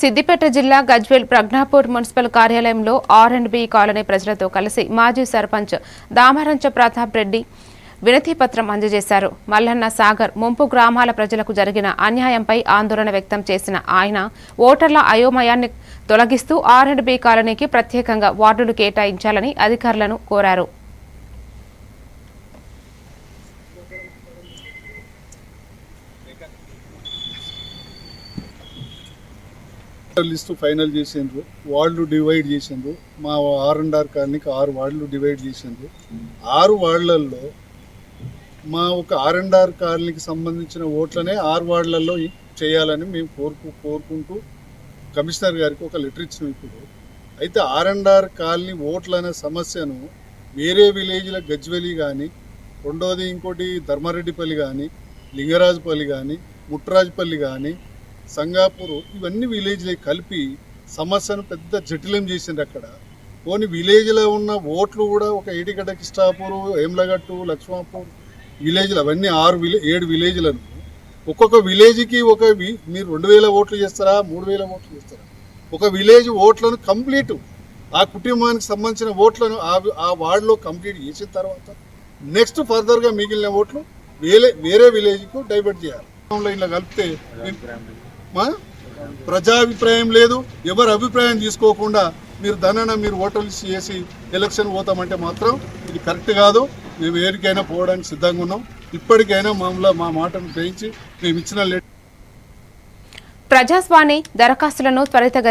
సిద్దిపేట జిల్లా గజ్వేల్ ప్రజ్ఞాపూర్ మున్సిపల్ కార్యాలయంలో R and B colony ప్రజలతో కలిసి మాజీ సర్పంచ్ దామరంచ ప్రతాప్ రెడ్డి వినతి పత్రం అందజేశారు. మల్లన్న సాగర్ ముంపు గ్రామాల ప్రజలకు జరిగిన అన్యాయంపై ఆందోళన వ్యక్తం చేసిన ఆయన ఓటర్ల అయోమయాన్ని తొలగిస్తూ ఆర్ అండ్ బి కాలనీకి ప్రత్యేకంగా వార్డులు కేటాయించాలని అధికారులను కోరారు. లిస్టు ఫైనల్ చేసిండ్రు. వాళ్ళు డివైడ్ చేసిండ్రు. మా ఆర్ అండ్ ఆర్ కాలనీకి ఆరు వార్డులు డివైడ్ చేసిండ్రు. ఆరు వార్డులలో మా ఒక ఆర్ అండ్ ఆర్ కాలనీకి సంబంధించిన ఓట్లనే ఆరు వార్డులలో చేయాలని మేము కోరుకు కోరుకుంటూ కమిషనర్ గారికి ఒక లెటర్ ఇచ్చినాం ఇప్పుడు. అయితే ఆర్ అండ్ ఆర్ కాలనీ ఓట్లనే సమస్యను వేరే విలేజ్ల గజ్వెలి కానీ రెండోది ఇంకోటి ధర్మారెడ్డిపల్లి కానీ లింగరాజుపల్లి కానీ ముట్రాజుపల్లి కానీ సంగాపూర్ ఇవన్నీ విలేజ్లే కలిపి సమస్యను పెద్ద జటిలం చేసిండ్రు అక్కడ. పోనీ విలేజ్లో ఉన్న ఓట్లు కూడా ఒక ఏటిగడ్డ కిష్టాపూర్ ఏమ్లగట్టు లక్ష్మాపూర్ విలేజ్లు అవన్నీ ఆరు విలే ఏడు విలేజ్లను ఒక్కొక్క విలేజ్కి ఒక వి- మీరు రెండు వేల ఓట్లు చేస్తారా మూడు వేల ఓట్లు చేస్తారా? ఒక విలేజ్ ఓట్లను కంప్లీట్ ఆ కుటుంబానికి సంబంధించిన ఓట్లను ఆ ఆ వార్డులో కంప్లీట్ చేసిన తర్వాత నెక్స్ట్ ఫర్దర్గా మిగిలిన ఓట్లు వేరే వేరే విలేజ్కు డైవర్ట్ చేయాలి. ఇలా కలిపితే మా ప్రజాభిప్రాయం లేదు. ఎవరు అభిప్రాయం తీసుకోకుండా మీరు ధనన మీరు ఓటర్లు చేసి ఎలక్షన్ పోతామంటే మాత్రం ఇది కరెక్ట్ కాదు. మేము ఏరికైనా పోవడానికి సిద్ధంగా ఉన్నాం. ఇప్పటికైనా మామూలు మా మాటను గ్రహించి మేము ఇచ్చిన లెటర్ ప్రజాస్వాణి దరఖాస్తులను త్వరితగతి